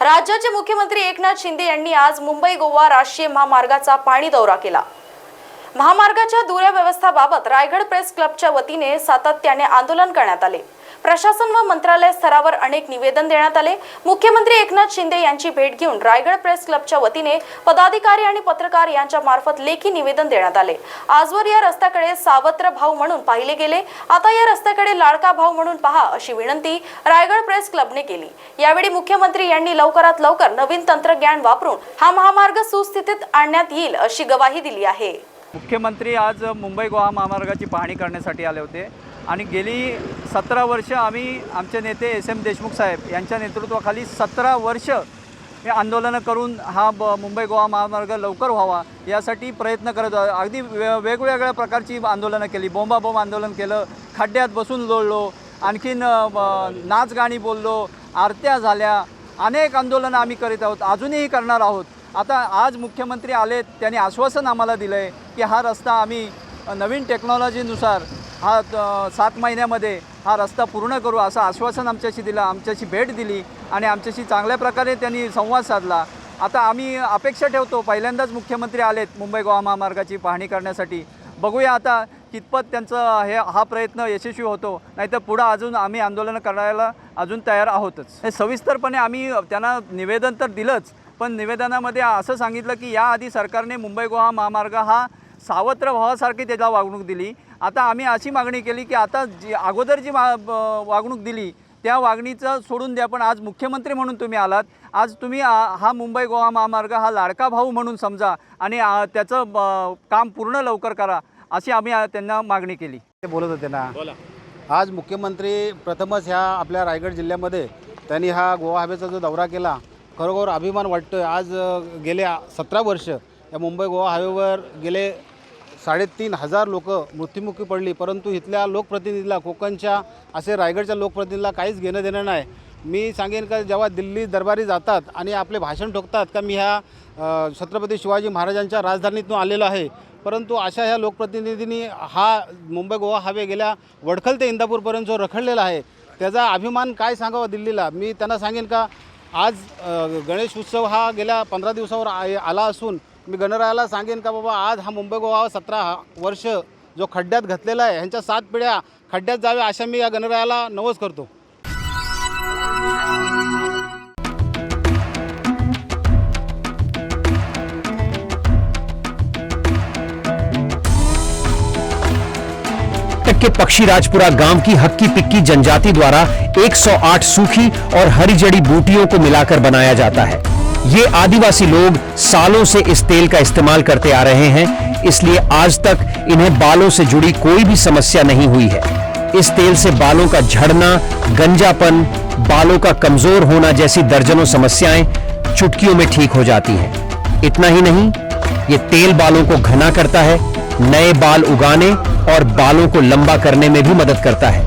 राज्याचे मुख्यमंत्री एकनाथ शिंदे यांनी आज मुंबई गोवा राष्ट्रीय महामार्गाचा पाणी दौरा केला. महामार्गाच्या दुर्व्यवस्थाबाबत रायगड प्रेस क्लबच्या वतीने सातत्याने आंदोलन करण्यात आले. प्रशासन व मंत्रालय स्तरावर अनेक निवेदन देण्यात आले. मुख्यमंत्री एकनाथ शिंदे यांची भेट घेऊन रायगड प्रेस क्लबच्या वतीने पदाधिकारी आणि पत्रकार यांच्या मार्फत लेखी निवेदन देण्यात आले. आजवर या रस्त्याकडे सावत्र भाव म्हणून पाहिले गेले. आता या रस्त्याकडे लाडका भाव म्हणून पहा अशी विनंती रायगड प्रेस क्लबने केली. यावेळी मुख्यमंत्री यांनी लवकरात लवकर नवीन तंत्रज्ञान वापरून हा महामार्ग सुस्थितीत आणण्यात येईल अशी गवाही दिली आहे. मुख्यमंत्री आज मुंबई गोवा महामार्गाची पाहणी करण्यासाठी आले होते. आणि गेली सतरा वर्ष आम्ही आमचे नेते एस एम देशमुख साहेब यांच्या नेतृत्वाखाली सतरा वर्ष हे आंदोलनं करून हा ब मुंबई गोवा महामार्ग लवकर व्हावा यासाठी प्रयत्न करत आहोत. अगदी वे वेगवेगळ्या प्रकारची आंदोलनं केली. बोंबाबोंब आंदोलन केलं. खड्ड्यात बसून लोळलो. आणखीन नाच गाणी बोललो. आरत्या झाल्या. अनेक आंदोलनं आम्ही करीत आहोत. अजूनही करणार आहोत. आता आज मुख्यमंत्री आलेत. त्यांनी आश्वासन आम्हाला दिलं आहे की हा रस्ता आम्ही नवीन टेक्नॉलॉजीनुसार हा सात महिन्यामध्ये हा रस्ता पूर्ण करू असं आश्वासन आमच्याशी दिलं आमच्याशी भेट दिली आणि आमच्याशी चांगल्या प्रकारे त्यांनी संवाद साधला. आता आम्ही अपेक्षा ठेवतो पहिल्यांदाच मुख्यमंत्री आलेत मुंबई गोवा महामार्गाची पाहणी करण्यासाठी. बघूया आता कितपत त्यांचं हे हा प्रयत्न यशस्वी होतो नाहीतर पुढं अजून आम्ही आंदोलन करायला अजून तयार आहोतच. हे सविस्तरपणे आम्ही त्यांना निवेदन तर दिलंच पण निवेदनामध्ये असं सांगितलं की याआधी सरकारने मुंबई गोवा महामार्ग हा सावत्र भावासारखी त्याला वागणूक दिली. आता आम्ही अशी मागणी केली की आता जी अगोदर जी मा वागणूक दिली त्या वागणीचं सोडून द्या पण आज मुख्यमंत्री म्हणून तुम्ही आलात. आज तुम्ही हा मुंबई गोवा महामार्ग हा लाडका भाऊ म्हणून समजा आणि त्याचं ब- काम पूर्ण लवकर करा अशी आम्ही त्यांना मागणी केली. ते बोलत होते ना. आज मुख्यमंत्री प्रथमच ह्या आपल्या रायगड जिल्ह्यामध्ये त्यांनी हा गोवा हवेचा जो दौरा केला खरोखर अभिमान वाटतोय. आज अ, गेले सतरा वर्ष या मुंबई गोवा हायवेवर गेले साडेतीन हजार लोक मृत्युमुखी पडली. परंतु इथल्या लोकप्रतिनिधीला कोकणच्या असे रायगडच्या लोकप्रतिनिधीला काहीच घेणं देणं नाही. मी सांगेन का जेव्हा दिल्ली दरबारी जातात आणि आपले भाषण ठोकतात का मी ह्या छत्रपती शिवाजी महाराजांच्या राजधानीतून आलेलो आहे. परंतु अशा ह्या लोकप्रतिनिधींनी हा मुंबई गोवा हायवे गेल्या वडखल ते इंदापूरपर्यंत जो रखडलेला आहे त्याचा अभिमान काय सांगावा दिल्लीला? मी त्यांना सांगेन का आज गणेश उत्सव हा गेल्या पंधरा दिवसावर आला असून मी गणरायाला सांगेन का बाबा, आज हा मुंबई गोवा सतरा वर्ष जो खड्ड्यात घातलेला आहे, ह्यांच्या सात पिढ्या खड्ड्यात जाव्या अशा मी गणरायाला नवस करतो. के पक्षी राजपुरा गाँव की हक्की पिक्की जनजाति द्वारा 108 सूखी और हरी जड़ी बूटियों को मिलाकर बनाया जाता है। ये आदिवासी लोग सालों से इस तेल का इस्तेमाल करते आ रहे हैं, इसलिए आज तक इन्हें बालों से जुड़ी कोई भी समस्या नहीं हुई है। इस तेल से बालों का झड़ना, गंजापन, बालों का कमज़ोर होना जैसी दर्जनों समस्याएँ चुटकियों में ठीक हो जाती हैं। इतना ही नहीं, ये तेल बालों को घना करता है, नए बाल उगाने और बालों को लंबा करने में भी मदद करता है।